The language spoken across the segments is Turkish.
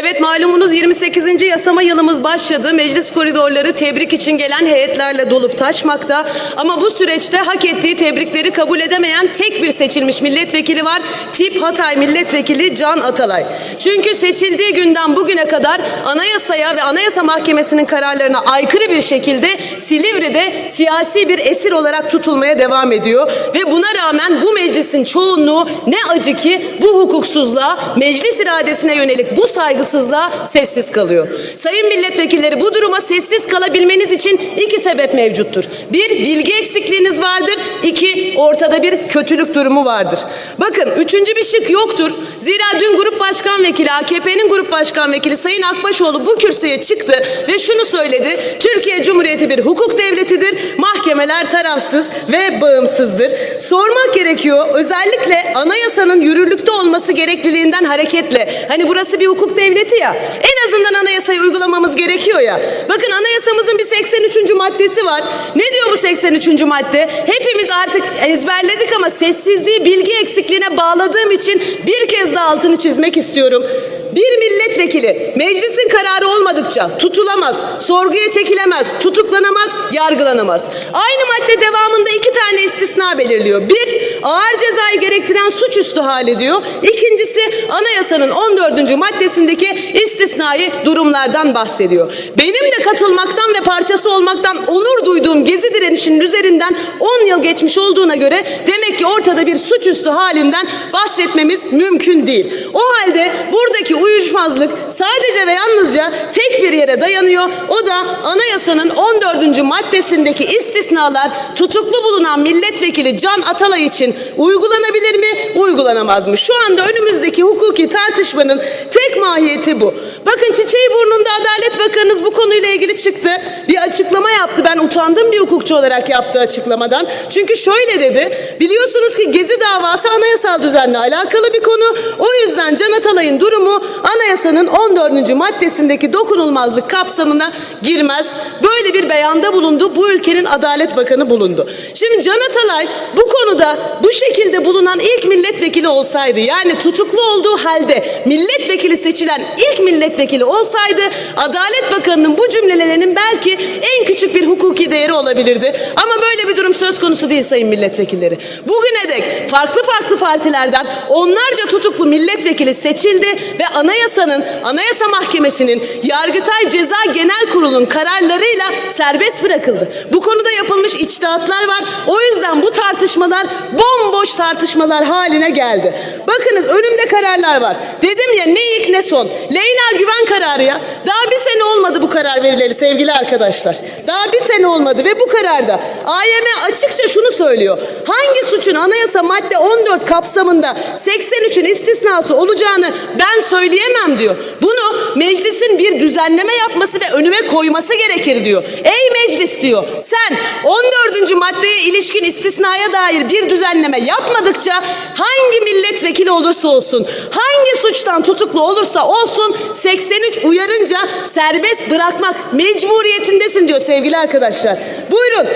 Evet malumunuz 28. yasama yılımız başladı. Meclis koridorları tebrik için gelen heyetlerle dolup taşmakta. Ama bu süreçte hak ettiği tebrikleri kabul edemeyen tek bir seçilmiş milletvekili var. Tip Hatay Milletvekili Can Atalay. Çünkü seçildiği günden bugüne kadar anayasaya ve anayasa mahkemesinin kararlarına aykırı bir şekilde Silivri'de siyasi bir esir olarak tutulmaya devam ediyor. Ve buna rağmen bu meclisin çoğunluğu ne acı ki bu hukuksuzluğa, meclis iradesine yönelik bu saygısızlığa sessiz kalıyor. Sayın milletvekilleri bu duruma sessiz kalabilmeniz için iki sebep mevcuttur. Bir, bilgi eksikliğiniz vardır. İki, ortada bir kötülük durumu vardır. Bakın üçüncü bir şık yoktur. Zira dün Grup Başkan Vekili, AKP'nin Grup Başkan Vekili Sayın Akbaşoğlu bu kürsüye çıktı ve şunu söyledi. Türkiye Cumhuriyeti bir hukuk devletidir. Mahkemeler tarafsız ve bağımsızdır. Sormak gerekiyor. Özellikle anayasanın yürürlükte olması gerekliliğinden hareketle. Hani burası bir hukuk devleti ya. En azından anayasayı uygulamamız gerekiyor ya. Bakın anayasamızın bir 83. maddesi var. Ne diyor bu 83. madde? Hepimiz artık ezberledik ama sessizliği bilgi eksikliğine bağladığım için bir kez daha altını çizmek istiyorum. Bir milletvekili meclisin kararı olmadıkça tutulamaz, sorguya çekilemez, tutuklanamaz, yargılanamaz. Aynı madde devamında iki tane istisna belirliyor. Bir, ağır cezayı gerektiren suçüstü hali diyor. İkincisi anayasanın 14. maddesindeki istisnai durumlardan bahsediyor. Benim de katılmaktan ve parçası olmaktan onur duyduğum gezi direnişinin üzerinden 10 yıl geçmiş olduğuna göre demek ki ortada bir suçüstü halinden bahsetmemiz mümkün değil. O halde buradaki uyuşmazlık sadece ve yalnızca tek bir yere dayanıyor. O da anayasanın 14. maddesindeki istisnalar tutuklu bulunan milletvekili Can Atalay için uygulanabilir mi, uygulanamaz mı? Şu anda önümüzdeki hukuki tartışmanın tek mahiyeti bu. Bakın Çiçeği burnunda Adalet Bakanınız bu konuyla ilgili çıktı. Bir açıklama yaptı. Ben utandım bir hukukçu olarak yaptığı açıklamadan. Çünkü şöyle dedi. Biliyorsunuz ki Gezi davası anayasal düzenle alakalı bir konu. O yüzden Can Atalay'ın durumu anayasanın 14. maddesindeki dokunulmazlık kapsamına girmez. Böyle bir beyanda bulundu. Bu ülkenin Adalet Bakanı bulundu. Şimdi Can Atalay bu konuda bu şekilde bulunan ilk milletvekili olsaydı yani tutuklu olduğu halde milletvekili seçilen ilk milletvekili olsaydı Adalet Bakanı'nın bu cümlelerinin belki en küçük bir hukuki değeri olabilirdi. Ama böyle bir durum söz konusu değil sayın milletvekilleri. Bugüne dek farklı farklı partilerden onlarca tutuklu milletvekili seçildi ve anayasanın, anayasa mahkemesinin, Yargıtay Ceza Genel Kurulu'nun kararlarıyla serbest bırakıldı. Bu konuda yapılmış içtihatlar var. O yüzden bu tartışmalar bomboş tartışmalar haline geldi. Bakınız önümde kararlar var. Dedim ya ne ilk ne son. Leyla Güven kararı ya. Daha bir sene olmadı bu karar verileri sevgili arkadaşlar. Daha bir sene olmadı ve bu kararda AYM açıkça şunu söylüyor. Hangi suçun anayasa madde 14 kapsamında 83'ün istisnası olacağını ben söyleyemem diyor. Bunu meclisin bir düzenleme yapması ve önüme koyması gerekir diyor. Ey meclis diyor. Sen 14. maddeye ilişkin istisnaya dair bir düzenleme yapmadıkça hangi milletvekili olursa olsun, hangi suçtan tutuklu olursa olsun 83 uyarınca serbest bırakmak mecburiyetindesin diyor sevgili arkadaşlar. Buyurun.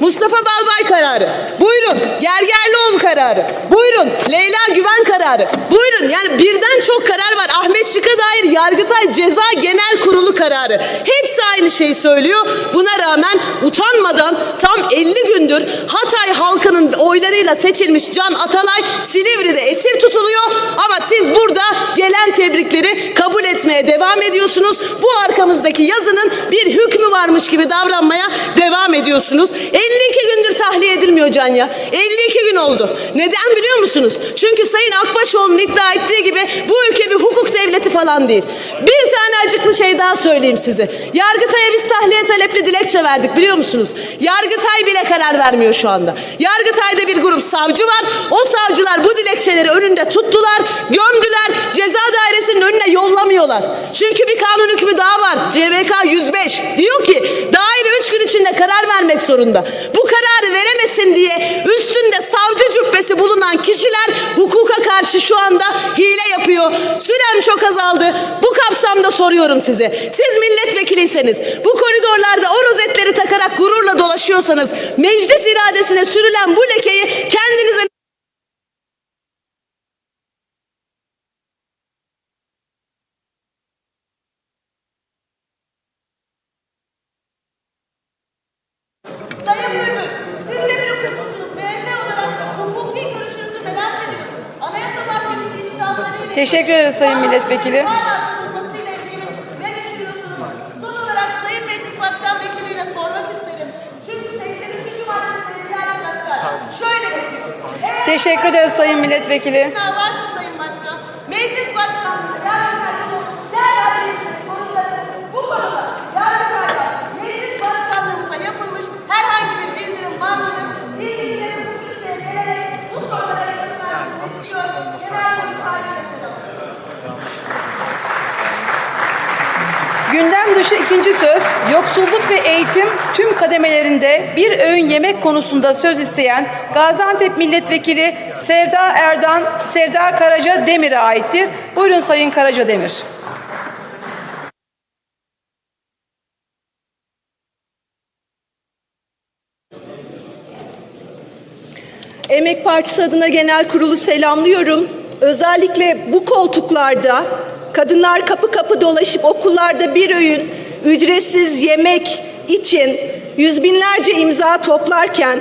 Mustafa Balbay kararı. Buyurun. Gergerlioğlu kararı. Buyurun. Leyla Güven kararı. Buyurun. Yani birden çok karar var. Ahmet Şık'a dair Yargıtay Ceza Genel Kurulu kararı. Hepsi aynı şeyi söylüyor. Buna rağmen utanmadan tam 50 gündür Hatay halkının oylarıyla seçilmiş Can Atalay Silivri'de esir tutuluyor. Ama siz burada gelen tebrikleri kabul etmeye devam ediyorsunuz. Bu arkamızdaki yazının bir hükmü varmış gibi davranmaya devam ediyorsunuz. 52 gündür tahliye edilmiyor Can ya. 52 gün oldu. Neden biliyor musunuz? Çünkü Sayın Akbaşoğlu'nun iddia ettiği gibi bu ülke bir hukuk devleti falan değil. Bir tane acıklı şey daha söyleyeyim size. Yargıtay'a biz tahliye talepli dilekçe verdik biliyor musunuz? Yargıtay bile karar vermiyor şu anda. Yargıtay'da bir grup savcı var. O savcılar bu dilekçeleri önünde tuttular, gömdüler. Ceza dairesinin önüne yollamıyorlar. Çünkü bir kanun hükmü daha var. CBK 105. Diyor ki daire 3 gün içinde karar vermek zorunda. Bu kararı veremesin diye üstünde savcı cübbesi bulunan kişiler hukuka karşı şu anda hile yapıyor. Sürem çok azaldı. Bu kapsamda soruyorum size. Siz milletvekiliyseniz bu koridorlarda o rozetleri takarak gururla dolaşıyorsanız meclis iradesine sürülen bu lekeyi Teşekkür ederiz Sayın Milletvekili. Hala tutulmasıyla ilgili ne düşünüyorsunuz? Son olarak Sayın Meclis Başkan Vekiliyle sormak isterim. Çünkü 83. maddesinde değerli arkadaşlar şöyle bitiyor. Evet, Teşekkür ederiz Sayın Milletvekili. varsa dışı ikinci söz, yoksulluk ve eğitim tüm kademelerinde bir öğün yemek konusunda söz isteyen Gaziantep Milletvekili Sevda Erdan, Sevda Karaca Demir'e aittir. Buyurun Sayın Karaca Demir. Emek Partisi adına genel kurulu selamlıyorum. Özellikle bu koltuklarda kadınlar kapı kapı dolaşıp okullarda bir öğün ücretsiz yemek için yüz binlerce imza toplarken,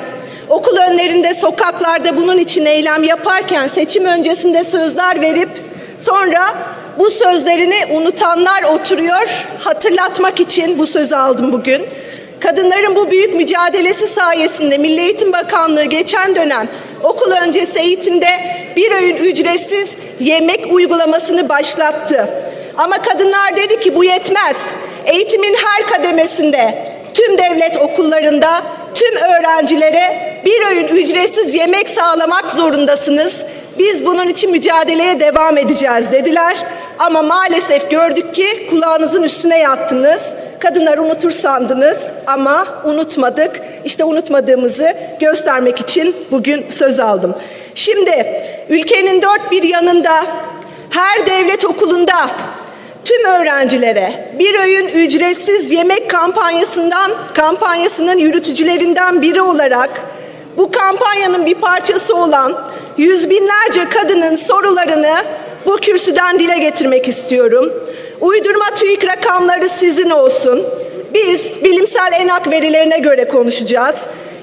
okul önlerinde sokaklarda bunun için eylem yaparken seçim öncesinde sözler verip sonra bu sözlerini unutanlar oturuyor. Hatırlatmak için bu sözü aldım bugün. Kadınların bu büyük mücadelesi sayesinde Milli Eğitim Bakanlığı geçen dönem okul öncesi eğitimde bir öğün ücretsiz yemek uygulamasını başlattı. Ama kadınlar dedi ki bu yetmez. Eğitimin her kademesinde, tüm devlet okullarında, tüm öğrencilere bir öğün ücretsiz yemek sağlamak zorundasınız. Biz bunun için mücadeleye devam edeceğiz dediler. Ama maalesef gördük ki kulağınızın üstüne yattınız. Kadınlar unutur sandınız ama unutmadık. İşte unutmadığımızı göstermek için bugün söz aldım. Şimdi ülkenin dört bir yanında her devlet okulunda tüm öğrencilere bir öğün ücretsiz yemek kampanyasından kampanyasının yürütücülerinden biri olarak bu kampanyanın bir parçası olan yüz binlerce kadının sorularını bu kürsüden dile getirmek istiyorum. Uydurma TÜİK rakamları sizin olsun. Biz bilimsel enak verilerine göre konuşacağız.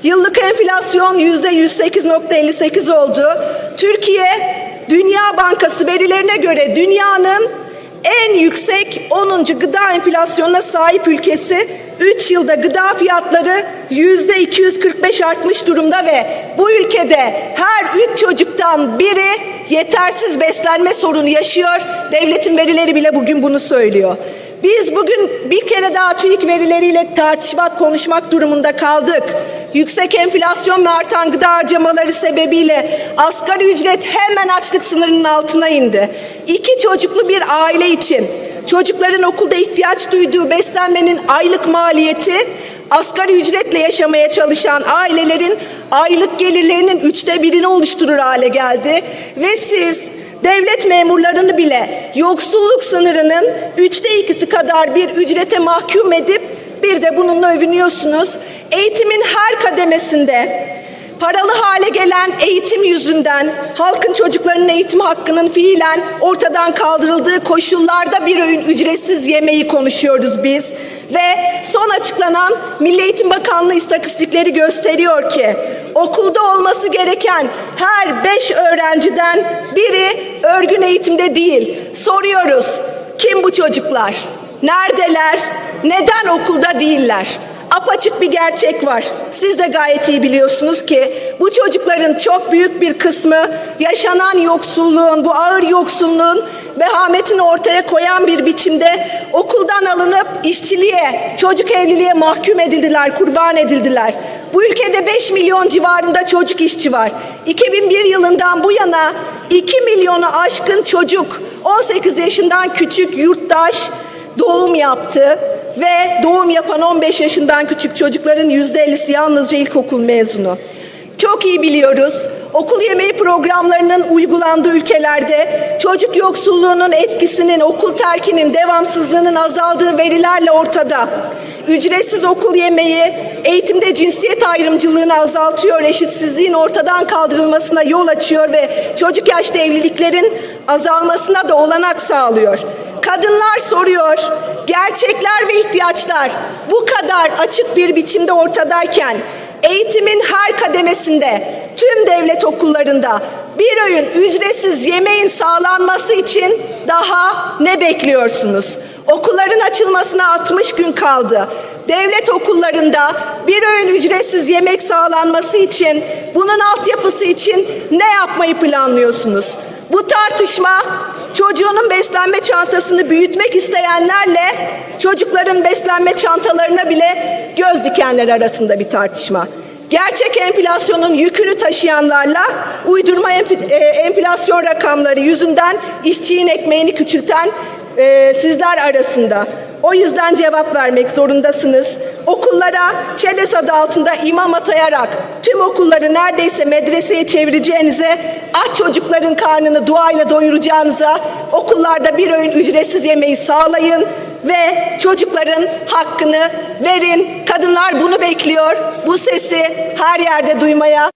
Yıllık enflasyon yüzde 108.58 oldu. Türkiye Dünya Bankası verilerine göre dünyanın en yüksek 10. gıda enflasyonuna sahip ülkesi 3 yılda gıda fiyatları yüzde 245 artmış durumda ve bu ülkede her 3 çocuktan biri yetersiz beslenme sorunu yaşıyor. Devletin verileri bile bugün bunu söylüyor. Biz bugün bir kere daha TÜİK verileriyle tartışmak, konuşmak durumunda kaldık. Yüksek enflasyon ve artan gıda harcamaları sebebiyle asgari ücret hemen açlık sınırının altına indi. İki çocuklu bir aile için çocukların okulda ihtiyaç duyduğu beslenmenin aylık maliyeti asgari ücretle yaşamaya çalışan ailelerin aylık gelirlerinin üçte birini oluşturur hale geldi. Ve siz devlet memurlarını bile yoksulluk sınırının üçte ikisi kadar bir ücrete mahkum edip bir de bununla övünüyorsunuz. Eğitimin her kademesinde paralı hale gelen eğitim yüzünden halkın çocuklarının eğitim hakkının fiilen ortadan kaldırıldığı koşullarda bir öğün ücretsiz yemeği konuşuyoruz biz. Ve son açıklanan Milli Eğitim Bakanlığı istatistikleri gösteriyor ki okulda olması gereken her beş öğrenciden biri örgün eğitimde değil. Soruyoruz kim bu çocuklar? Neredeler? Neden okulda değiller? Apaçık bir gerçek var. Siz de gayet iyi biliyorsunuz ki bu çocukların çok büyük bir kısmı yaşanan yoksulluğun, bu ağır yoksulluğun vehametini ortaya koyan bir biçimde okuldan alınıp işçiliğe, çocuk evliliğe mahkum edildiler, kurban edildiler. Bu ülkede 5 milyon civarında çocuk işçi var. 2001 yılından bu yana 2 milyonu aşkın çocuk, 18 yaşından küçük yurttaş doğum yaptı ve doğum yapan 15 yaşından küçük çocukların %50'si yalnızca ilkokul mezunu. Çok iyi biliyoruz. Okul yemeği programlarının uygulandığı ülkelerde çocuk yoksulluğunun etkisinin, okul terkinin, devamsızlığının azaldığı verilerle ortada. Ücretsiz okul yemeği eğitimde cinsiyet ayrımcılığını azaltıyor, eşitsizliğin ortadan kaldırılmasına yol açıyor ve çocuk yaşta evliliklerin azalmasına da olanak sağlıyor. Kadınlar soruyor, gerçekler ve ihtiyaçlar bu kadar açık bir biçimde ortadayken eğitimin her kademesinde, tüm devlet okullarında bir öğün ücretsiz yemeğin sağlanması için daha ne bekliyorsunuz? Okulların açılmasına 60 gün kaldı. Devlet okullarında bir öğün ücretsiz yemek sağlanması için, bunun altyapısı için ne yapmayı planlıyorsunuz? Bu tartışma çocuğunun beslenme çantasını büyütmek isteyenlerle çocukların beslenme çantalarına bile göz dikenler arasında bir tartışma. Gerçek enflasyonun yükünü taşıyanlarla uydurma e, enflasyon rakamları yüzünden işçinin ekmeğini küçülten e, sizler arasında. O yüzden cevap vermek zorundasınız. Okullara ÇEDES adı altında imam atayarak tüm okulları neredeyse medreseye çevireceğinize, aç çocukların karnını duayla doyuracağınıza okullarda bir öğün ücretsiz yemeği sağlayın ve çocukların hakkını verin. Kadınlar bunu bekliyor. Bu sesi her yerde duymaya